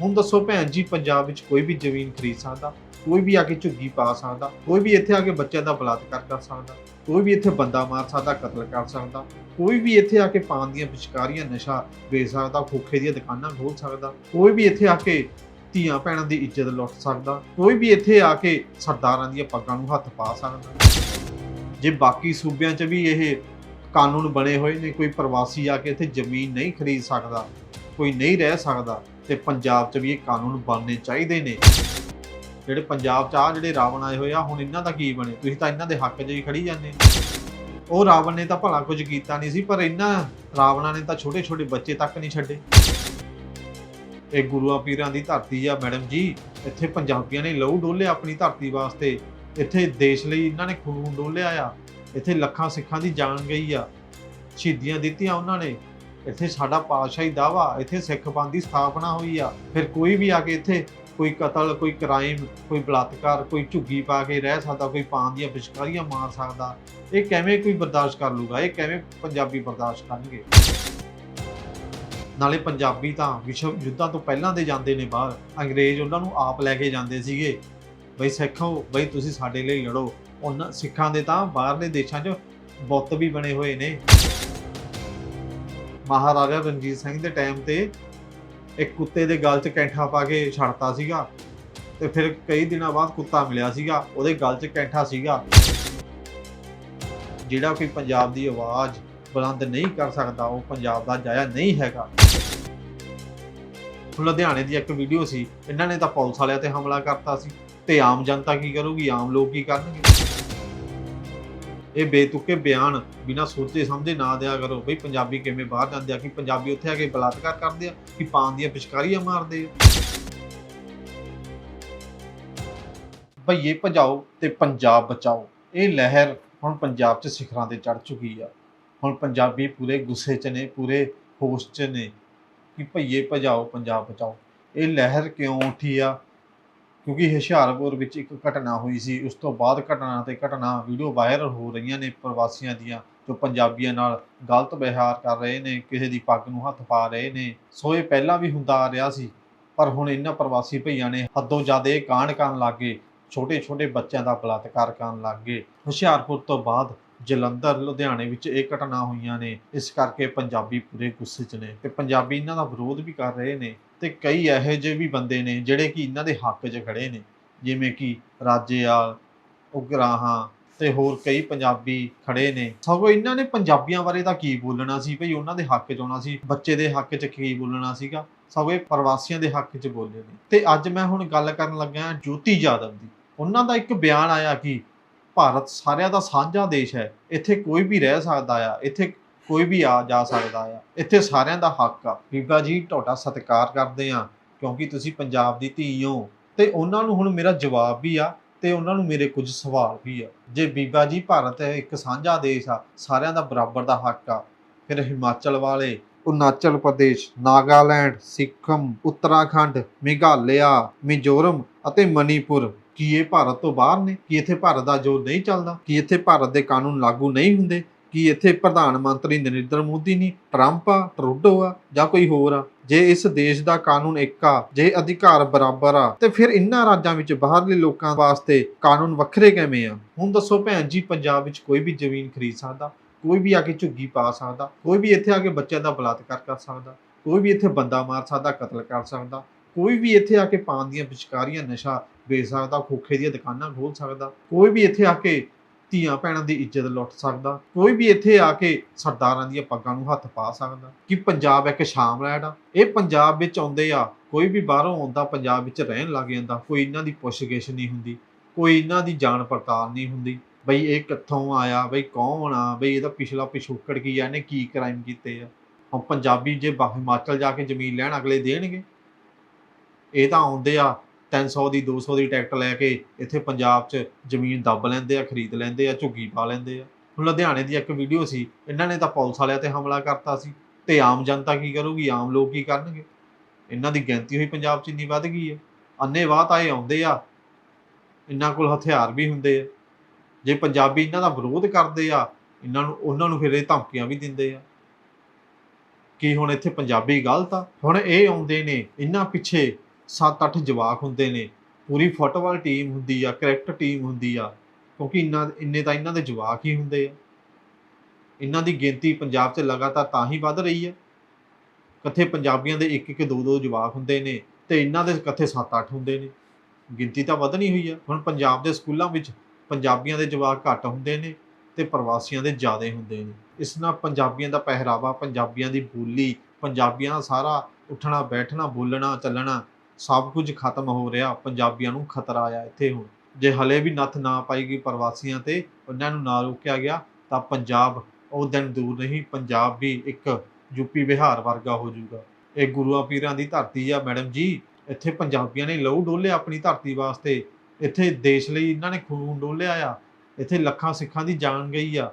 ਹੁਣ ਦੱਸੋ ਭੈਣ ਜੀ, ਪੰਜਾਬ ਵਿੱਚ ਕੋਈ ਵੀ ਜ਼ਮੀਨ ਖਰੀਦ ਸਕਦਾ, ਕੋਈ ਵੀ ਆ ਕੇ ਝੁੱਗੀ ਪਾ ਸਕਦਾ, ਕੋਈ ਵੀ ਇੱਥੇ ਆ ਕੇ ਬੱਚਿਆਂ ਦਾ ਬਲਾਤਕਾਰ ਕਰ ਸਕਦਾ, ਕੋਈ ਵੀ ਇੱਥੇ ਬੰਦਾ ਮਾਰ ਸਕਦਾ, ਕਤਲ ਕਰ ਸਕਦਾ, ਕੋਈ ਵੀ ਇੱਥੇ ਆ ਕੇ ਪਾਨ ਦੀਆਂ ਪਿਚਕਾਰੀਆਂ ਨਸ਼ਾ ਵੇਚ ਸਕਦਾ ਖੋਖੇ ਦੀਆਂ ਦੁਕਾਨਾਂ ਖੋਲ ਸਕਦਾ, ਕੋਈ ਵੀ ਇੱਥੇ ਆ ਕੇ ਧੀਆਂ ਭੈਣਾਂ ਦੀ ਇੱਜ਼ਤ ਲੁੱਟ ਸਕਦਾ, ਕੋਈ ਵੀ ਇੱਥੇ ਆ ਕੇ ਸਰਦਾਰਾਂ ਦੀਆਂ ਪੱਗਾਂ ਨੂੰ ਹੱਥ ਪਾ ਸਕਦਾ। ਜੇ ਬਾਕੀ ਸੂਬਿਆਂ 'ਚ ਵੀ ਇਹ ਕਾਨੂੰਨ ਬਣੇ ਹੋਏ ਨੇ, ਕੋਈ ਪ੍ਰਵਾਸੀ ਆ ਕੇ ਇੱਥੇ ਜ਼ਮੀਨ ਨਹੀਂ ਖਰੀਦ ਸਕਦਾ, ਕੋਈ ਨਹੀਂ ਰਹਿ ਸਕਦਾ ਤੇ ਪੰਜਾਬ 'ਚ ਵੀ ਇਹ ਕਾਨੂੰਨ ਬਣਨੇ ਚਾਹੀਦੇ ਨੇ। ਜਿਹੜੇ ਪੰਜਾਬ 'ਚ ਆ ਜਿਹੜੇ ਰਾਵਣ ਆਏ ਹੋਏ ਆ, ਹੁਣ ਇਹਨਾਂ ਦਾ ਕੀ ਬਣੇ? ਤੁਸੀਂ ਤਾਂ ਇਹਨਾਂ ਦੇ ਹੱਕ 'ਚ ਹੀ ਖੜੀ ਜਾਂਦੇ ਉਹ ਰਾਵਣ ਨੇ ਤਾਂ ਭਲਾ ਕੁਝ ਕੀਤਾ ਨਹੀਂ ਸੀ, ਪਰ ਇਹਨਾਂ ਰਾਵਣਾਂ ਨੇ ਤਾਂ ਛੋਟੇ ਛੋਟੇ ਬੱਚੇ ਤੱਕ ਨਹੀਂ ਛੱਡੇ। ਇਹ ਗੁਰੂਆਂ ਪੀਰਾਂ ਦੀ ਧਰਤੀ ਆ, ਮੈਡਮ ਜੀ। ਇੱਥੇ ਪੰਜਾਬੀਆਂ ਨੇ ਲਹੂ ਡੋਲਿਆ ਆਪਣੀ ਧਰਤੀ ਵਾਸਤੇ। ਇੱਥੇ ਦੇਸ਼ ਲਈ ਇਹਨਾਂ ਨੇ ਖੂਨ ਡੋਲਿਆ ਆ। ਇੱਥੇ ਲੱਖਾਂ ਸਿੱਖਾਂ ਦੀ ਜਾਨ ਗਈ ਆ। ਸ਼ਹੀਦੀਆਂ ਦਿੱਤੀਆਂ ਉਹਨਾਂ ਨੇ। ਇੱਥੇ ਸਾਡਾ ਪਾਤਸ਼ਾਹੀ ਦਾਵਾ, ਇੱਥੇ ਸਿੱਖ ਪੰਥ ਦੀ ਸਥਾਪਨਾ ਹੋਈ ਆ। ਫਿਰ ਕੋਈ ਵੀ ਆ ਕੇ ਇੱਥੇ ਕੋਈ ਕਤਲ, ਕੋਈ ਕ੍ਰਾਈਮ ਕੋਈ ਬਲਾਤਕਾਰ, ਕੋਈ ਝੁੱਗੀ ਪਾ ਕੇ ਰਹਿ ਸਕਦਾ, ਕੋਈ ਪਾਨ ਦੀਆਂ ਪਿਚਕਾਰੀਆਂ ਮਾਰ ਸਕਦਾ, ਇਹ ਕਿਵੇਂ ਕੋਈ ਬਰਦਾਸ਼ਤ ਕਰ ਲੂਗਾ? ਇਹ ਕਿਵੇਂ ਪੰਜਾਬੀ ਬਰਦਾਸ਼ਤ ਕਰਨਗੇ? ਨਾਲੇ ਪੰਜਾਬੀ ਤਾਂ ਵਿਸ਼ਵ ਯੁੱਧਾਂ ਤੋਂ ਪਹਿਲਾਂ ਦੇ ਜਾਂਦੇ ਨੇ ਬਾਹਰ। ਅੰਗਰੇਜ਼ ਉਹਨਾਂ ਨੂੰ ਆਪ ਲੈ ਕੇ ਜਾਂਦੇ ਸੀਗੇ। ਬਈ ਸਿੱਖੋ ਬਈ ਤੁਸੀਂ ਸਾਡੇ ਲਈ ਲੜੋ। ਉਹਨਾਂ ਸਿੱਖਾਂ ਦੇ ਤਾਂ ਬਾਹਰਲੇ ਦੇਸ਼ਾਂ 'ਚ ਬੁੱਤ ਵੀ ਬਣੇ ਹੋਏ ਨੇ। ਮਹਾਰਾਜਾ ਰਣਜੀਤ ਸਿੰਘ ਦੇ ਟਾਈਮ ਤੇ ਇੱਕ ਕੁੱਤੇ ਦੇ ਗਲ 'ਚ ਕੈਂਠਾ ਪਾ ਕੇ ਛੱਡਤਾ ਸੀਗਾ ਤੇ ਫਿਰ ਕਈ ਦਿਨਾਂ ਬਾਅਦ ਕੁੱਤਾ ਮਿਲਿਆ ਸੀਗਾ, ਉਹਦੇ ਗਲ 'ਚ ਕੈਂਠਾ ਸੀਗਾ। ਜਿਹੜਾ ਕੋਈ ਪੰਜਾਬ ਦੀ ਆਵਾਜ਼ ਬੁਲੰਦ ਨਹੀਂ ਕਰ ਸਕਦਾ, ਉਹ ਪੰਜਾਬ ਦਾ ਜਾਇਆ ਨਹੀਂ ਹੈਗਾ। ਲੁਧਿਆਣੇ ਦੀ ਇੱਕ ਵੀਡੀਓ ਸੀ, ਇਹਨਾਂ ਨੇ ਤਾਂ ਪੁਲਿਸ ਵਾਲਿਆਂ ਤੇ ਹਮਲਾ ਕਰਤਾ ਸੀ ਤੇ ਆਮ ਜਨਤਾ ਕੀ ਕਰੂਗੀ? ਆਮ ਲੋਕ ਕੀ ਕਰਨਗੇ? ਇਹ ਬੇਤੁਕੇ ਬਿਆਨ ਬਿਨਾ ਸੋਚੇ ਸਮਝੇ ਨਾ ਦਿਆ ਕਰੋ। ਬਈ ਪੰਜਾਬੀ ਕਿਵੇਂ ਬਾਹਰ ਜਾਂਦੇ ਆ? ਕਿ ਪੰਜਾਬੀ ਉੱਥੇ ਆ ਕੇ ਬਲਾਤਕਾਰ ਕਰਦੇ ਆ? ਕਿ ਪਾਨ ਦੀਆਂ ਪਿਚਕਾਰੀਆਂ ਮਾਰਦੇ ਆ? ਭਈਏ ਭਜਾਓ ਤੇ ਪੰਜਾਬ ਬਚਾਓ। ਇਹ ਲਹਿਰ ਹੁਣ ਪੰਜਾਬ 'ਚ ਸਿਖਰਾਂ ਤੇ ਚੜ ਚੁੱਕੀ ਆ। ਹੁਣ ਪੰਜਾਬੀ ਪੂਰੇ ਗੁੱਸੇ 'ਚ ਨੇ, ਪੂਰੇ ਹੋਸ਼ 'ਚ ਨੇ ਕਿ ਭਈਏ ਭਜਾਓ, ਪੰਜਾਬ ਬਚਾਓ। ਇਹ ਲਹਿਰ ਕਿਉਂ ਉੱਠੀ ਆ? ਕਿਉਂਕਿ ਹੁਸ਼ਿਆਰਪੁਰ ਵਿੱਚ ਇੱਕ ਘਟਨਾ ਹੋਈ ਸੀ, ਉਸ ਤੋਂ ਬਾਅਦ ਘਟਨਾ ਤੇ ਘਟਨਾ ਵੀਡੀਓ ਵਾਇਰਲ ਹੋ ਰਹੀਆਂ ਨੇ ਪ੍ਰਵਾਸੀਆਂ ਦੀਆਂ, ਜੋ ਪੰਜਾਬੀਆਂ ਨਾਲ ਗਲਤ ਵਿਹਾਰ ਕਰ ਰਹੇ ਨੇ, ਕਿਸੇ ਦੀ ਪੱਗ ਨੂੰ ਹੱਥ ਪਾ ਰਹੇ ਨੇ। ਸੋ ਇਹ ਪਹਿਲਾਂ ਵੀ ਹੁੰਦਾ ਆ ਰਿਹਾ ਸੀ, ਪਰ ਹੁਣ ਇਹਨਾਂ ਪ੍ਰਵਾਸੀ ਭਈਆਂ ਨੇ ਹੱਦੋਂ ਜ਼ਿਆਦਾ ਇਹ ਕਾਂਡ ਕਰਨ ਲੱਗੇ ਛੋਟੇ ਛੋਟੇ ਬੱਚਿਆਂ ਦਾ ਬਲਾਤਕਾਰ ਕਰਨ ਲੱਗੇ ਹੁਸ਼ਿਆਰਪੁਰ ਤੋਂ ਬਾਅਦ ਜਲੰਧਰ, ਲੁਧਿਆਣੇ ਵਿੱਚ ਇਹ ਘਟਨਾ ਹੋਈਆਂ ਨੇ, ਇਸ ਕਰਕੇ ਪੰਜਾਬੀ ਪੂਰੇ ਗੁੱਸੇ 'ਚ ਨੇ ਤੇ ਪੰਜਾਬੀ ਇਹਨਾਂ ਦਾ ਵਿਰੋਧ ਵੀ ਕਰ ਰਹੇ ਨੇ। ਤੇ ਕਈ ਇਹੋ ਜਿਹੇ ਵੀ ਬੰਦੇ ਨੇ ਜਿਹੜੇ ਕਿ ਇਹਨਾਂ ਦੇ ਹੱਕ 'ਚ ਖੜੇ ਨੇ, ਜਿਵੇਂ ਕਿ ਰਾਜੇਵਾਲ, ਉਗਰਾਹਾਂ ਤੇ ਹੋਰ ਕਈ ਪੰਜਾਬੀ ਖੜੇ ਨੇ। ਸਗੋਂ ਇਹਨਾਂ ਨੇ ਪੰਜਾਬੀਆਂ ਬਾਰੇ ਤਾਂ ਕੀ ਬੋਲਣਾ ਸੀ ਭਈ? ਉਹਨਾਂ ਦੇ ਹੱਕ 'ਚ ਆਉਣਾ ਸੀ, ਬੱਚੇ ਦੇ ਹੱਕ 'ਚ ਕੀ ਬੋਲਣਾ ਸੀਗਾ? ਸਗੋਂ ਇਹ ਪ੍ਰਵਾਸੀਆਂ ਦੇ ਹੱਕ 'ਚ ਬੋਲੇ ਨੇ। ਤੇ ਅੱਜ ਮੈਂ ਹੁਣ ਗੱਲ ਕਰਨ ਲੱਗਾ ਜੋਤੀ ਯਾਦਵ ਦੀ। ਉਹਨਾਂ ਦਾ ਇੱਕ ਬਿਆਨ ਆਇਆ ਕਿ ਭਾਰਤ ਸਾਰਿਆਂ ਦਾ ਸਾਂਝਾ ਦੇਸ਼ ਹੈ, ਇੱਥੇ ਕੋਈ ਵੀ ਰਹਿ ਸਕਦਾ ਆ, ਇੱਥੇ ਕੋਈ ਵੀ ਆ ਜਾ ਸਕਦਾ ਆ। ਇੱਥੇ ਸਾਰਿਆਂ ਦਾ ਹੱਕ ਆ। ਬੀਬਾ ਜੀ, ਤੁਹਾਡਾ ਸਤਿਕਾਰ ਕਰਦੇ ਆ, ਕਿਉਂਕਿ ਤੁਸੀਂ ਪੰਜਾਬ ਦੀ ਧੀ ਹੋ। ਤੇ ਉਹਨਾਂ ਨੂੰ ਹੁਣ ਮੇਰਾ ਜਵਾਬ ਵੀ ਆ ਤੇ ਉਹਨਾਂ ਨੂੰ ਮੇਰੇ ਕੁਝ ਸਵਾਲ ਵੀ ਆ। ਜੇ ਬੀਬਾ ਜੀ, ਭਾਰਤ ਇੱਕ ਸਾਂਝਾ ਦੇਸ਼ ਆ, ਸਾਰਿਆਂ ਦਾ ਬਰਾਬਰ ਦਾ ਹੱਕ ਆ। ਫਿਰ ਹਿਮਾਚਲ ਵਾਲੇ, ਅਰੁਣਾਚਲ ਪ੍ਰਦੇਸ਼, ਨਾਗਾਲੈਂਡ ਸਿੱਕਮ ਉੱਤਰਾਖੰਡ, ਮੇਘਾਲਿਆ, ਮਿਜ਼ੋਰਮ ਅਤੇ ਮਨੀਪੁਰ, ਕੀ ਇਹ ਭਾਰਤ ਤੋਂ ਬਾਹਰ ਨੇ? ਕੀ ਇੱਥੇ ਭਾਰਤ ਦਾ ਜੋ ਨਹੀਂ ਚੱਲਦਾ? ਕੀ ਇੱਥੇ ਭਾਰਤ ਦੇ ਕਾਨੂੰਨ ਲਾਗੂ ਨਹੀਂ ਹੁੰਦੇ? ਕਿ ਇੱਥੇ ਪ੍ਰਧਾਨ ਮੰਤਰੀ ਨਰਿੰਦਰ ਮੋਦੀ ਨਹੀਂ ਟਰੰਪ ਆ, ਟਰੂਡੋ ਆ, ਜਾਂ ਕੋਈ ਹੋਰ ਆ। ਜੇ ਇਸ ਦੇਸ਼ ਦਾ ਕਾਨੂੰਨ ਇੱਕ ਆ, ਜੇ ਅਧਿਕਾਰ ਬਰਾਬਰ ਆ, ਤੇ ਫਿਰ ਇਨ੍ਹਾਂ ਰਾਜਾਂ ਵਿੱਚ ਬਾਹਰਲੇ ਲੋਕਾਂ ਵਾਸਤੇ ਕਾਨੂੰਨ ਵੱਖਰੇ ਕਿਵੇਂ ਆ? ਹੁਣ ਦੱਸੋ ਭੈਣ ਜੀ, ਪੰਜਾਬ ਵਿੱਚ ਕੋਈ ਵੀ ਜ਼ਮੀਨ ਖਰੀਦ ਸਕਦਾ, ਕੋਈ ਵੀ ਆ ਕੇ ਝੁੱਗੀ ਪਾ ਸਕਦਾ, ਕੋਈ ਵੀ ਇੱਥੇ ਆ ਕੇ ਬੱਚਿਆਂ ਦਾ ਬਲਾਤਕਾਰ ਕਰ ਸਕਦਾ, ਕੋਈ ਵੀ ਇੱਥੇ ਬੰਦਾ ਮਾਰ ਸਕਦਾ, ਕਤਲ ਕਰ ਸਕਦਾ, ਕੋਈ ਵੀ ਇੱਥੇ ਆ ਕੇ ਪਾਨ ਦੀਆਂ ਪਿਚਕਾਰੀਆਂ ਨਸ਼ਾ ਵੇਚ ਸਕਦਾ, ਖੋਖੇ ਦੀਆਂ ਦੁਕਾਨਾਂ ਖੋਲ ਸਕਦਾ, ਕੋਈ ਵੀ ਇੱਥੇ ਆ ਕੇ ਧੀਆਂ ਭੈਣਾਂ ਦੀ ਇੱਜ਼ਤ ਲੁੱਟ ਸਕਦਾ, ਕੋਈ ਵੀ ਇੱਥੇ ਆ ਕੇ ਸਰਦਾਰਾਂ ਦੀਆਂ ਪੱਗਾਂ ਨੂੰ ਹੱਥ ਪਾ ਸਕਦਾ। ਕਿ ਪੰਜਾਬ ਇੱਕ ਸ਼ਾਮਲਾਟ ਆ? ਇਹ ਪੰਜਾਬ ਵਿੱਚ ਆਉਂਦੇ ਆ, ਕੋਈ ਵੀ ਬਾਹਰੋਂ ਆਉਂਦਾ ਪੰਜਾਬ ਵਿੱਚ ਰਹਿਣ ਲੱਗ ਜਾਂਦਾ, ਕੋਈ ਇਹਨਾਂ ਦੀ ਪੁੱਛਗਿੱਛ ਨਹੀਂ ਹੁੰਦੀ, ਕੋਈ ਇਹਨਾਂ ਦੀ ਜਾਣ ਪੜਤਾਲ ਨਹੀਂ ਹੁੰਦੀ। ਬਈ ਇਹ ਕਿੱਥੋਂ ਆਇਆ, ਬਈ ਕੌਣ ਆ, ਬਈ ਇਹਦਾ ਪਿਛਲਾ ਪਿਛੋਕੜ ਕੀ ਆ, ਇਹਨੇ ਕੀ ਕ੍ਰਾਈਮ ਕੀਤੇ ਆ? ਹੁਣ ਪੰਜਾਬੀ ਜੇ ਹਿਮਾਚਲ ਜਾ ਕੇ ਜ਼ਮੀਨ ਲੈਣ ਅਗਲੇ ਦੇਣਗੇ। ਇਹ ਤਾਂ ਆਉਂਦੇ ਆ 300 ਦੀ 200 ਦੀ ਟਿਕਟ ਲੈ ਕੇ ਇੱਥੇ ਪੰਜਾਬ 'ਚ ਜ਼ਮੀਨ ਦੱਬ ਲੈਂਦੇ ਆ, ਖਰੀਦ ਲੈਂਦੇ ਆ, ਝੁੱਗੀ ਪਾ ਲੈਂਦੇ ਆ। ਹੁਣ ਲੁਧਿਆਣੇ ਦੀ ਇੱਕ ਵੀਡੀਓ ਸੀ, ਇਹਨਾਂ ਨੇ ਤਾਂ ਪੁਲਿਸ ਵਾਲਿਆਂ ਤੇ ਹਮਲਾ ਕਰਤਾ ਸੀ ਤੇ ਆਮ ਜਨਤਾ ਕੀ ਕਰੂਗੀ? ਆਮ ਲੋਕ ਕੀ ਕਰਨਗੇ? ਇਹਨਾਂ ਦੀ ਗਿਣਤੀ ਹੋਈ ਪੰਜਾਬ 'ਚ ਇੰਨੀ ਵੱਧ ਗਈ ਹੈ। ਅੰਨੇ ਵਾਹ ਤਾਂ ਇਹ ਆਉਂਦੇ ਆ, ਇਹਨਾਂ ਕੋਲ ਹਥਿਆਰ ਵੀ ਹੁੰਦੇ ਆ। ਜੇ ਪੰਜਾਬੀ ਇਹਨਾਂ ਦਾ ਵਿਰੋਧ ਕਰਦੇ ਆ, ਇਹਨਾਂ ਨੂੰ, ਉਹਨਾਂ ਨੂੰ ਫਿਰ ਇਹ ਧਮਕੀਆਂ ਵੀ ਦਿੰਦੇ ਆ। ਕਿ ਹੁਣ ਇੱਥੇ ਪੰਜਾਬੀ ਗਲਤ ਆ? ਹੁਣ ਇਹ ਆਉਂਦੇ ਨੇ, ਇਹਨਾਂ ਪਿੱਛੇ 7-8 ਜਵਾਕ ਹੁੰਦੇ ਨੇ, ਪੂਰੀ ਫੁੱਟਬਾਲ ਟੀਮ ਹੁੰਦੀ ਆ, ਕ੍ਰਿਕਟ ਟੀਮ ਹੁੰਦੀ ਆ, ਕਿਉਂਕਿ ਇੰਨਾ, ਇੰਨੇ ਤਾਂ ਇਹਨਾਂ ਦੇ ਜਵਾਕ ਹੀ ਹੁੰਦੇ ਆ। ਇਹਨਾਂ ਦੀ ਗਿਣਤੀ ਪੰਜਾਬ 'ਚ ਲਗਾਤਾਰ ਤਾਂ ਹੀ ਵੱਧ ਰਹੀ ਹੈ। ਕਿੱਥੇ ਪੰਜਾਬੀਆਂ ਦੇ ਇੱਕ ਇੱਕ ਦੋ ਦੋ ਜਵਾਕ ਹੁੰਦੇ ਨੇ ਤੇ ਇਹਨਾਂ ਦੇ ਕਿੱਥੇ 7-8 ਹੁੰਦੇ ਨੇ। ਗਿਣਤੀ ਤਾਂ ਵਧਣੀ ਹੋਈ ਆ। ਹੁਣ ਪੰਜਾਬ ਦੇ ਸਕੂਲਾਂ ਵਿੱਚ ਪੰਜਾਬੀਆਂ ਦੇ ਜਵਾਕ ਘੱਟ ਹੁੰਦੇ ਨੇ ਤੇ ਪ੍ਰਵਾਸੀਆਂ ਦੇ ਜ਼ਿਆਦਾ ਹੁੰਦੇ ਨੇ। ਇਸ ਨਾਲ ਪੰਜਾਬੀਆਂ ਦਾ ਪਹਿਰਾਵਾ, ਪੰਜਾਬੀਆਂ ਦੀ ਬੋਲੀ, ਪੰਜਾਬੀਆਂ ਦਾ ਸਾਰਾ ਉੱਠਣਾ, ਬੈਠਣਾ, ਬੋਲਣਾ, ਚੱਲਣਾ ਸਭ ਕੁਝ ਖਤਮ ਹੋ ਰਿਹਾ, ਪੰਜਾਬੀਆਂ ਨੂੰ ਖਤਰਾ ਆ ਇੱਥੇ ਹੁਣ। ਜੇ ਹਲੇ ਵੀ ਨੱਥ ਨਾ ਪਾਈਗੀ ਪ੍ਰਵਾਸੀਆਂ ਤੇ ਉਹਨਾਂ ਨੂੰ ਨਾ ਰੋਕਿਆ ਗਿਆ, ਤਾਂ ਪੰਜਾਬ ਉਹ ਦਿਨ ਦੂਰ ਨਹੀਂ, ਪੰਜਾਬ ਵੀ ਇੱਕ ਯੂਪੀ ਬਿਹਾਰ ਵਰਗਾ ਹੋ ਜਾਊਗਾ। ਇਹ ਗੁਰੂਆਂ ਪੀਰਾਂ ਦੀ ਧਰਤੀ ਆ, ਮੈਡਮ ਜੀ। ਇੱਥੇ ਪੰਜਾਬੀਆਂ ਨੇ ਲਹੂ ਡੋਲਿਆ ਆਪਣੀ ਧਰਤੀ ਵਾਸਤੇ। ਇੱਥੇ ਦੇਸ਼ ਲਈ ਇਹਨਾਂ ਨੇ ਖੂਨ ਡੋਲਿਆ ਆ। ਇੱਥੇ ਲੱਖਾਂ ਸਿੱਖਾਂ ਦੀ ਜਾਨ ਗਈ ਆ।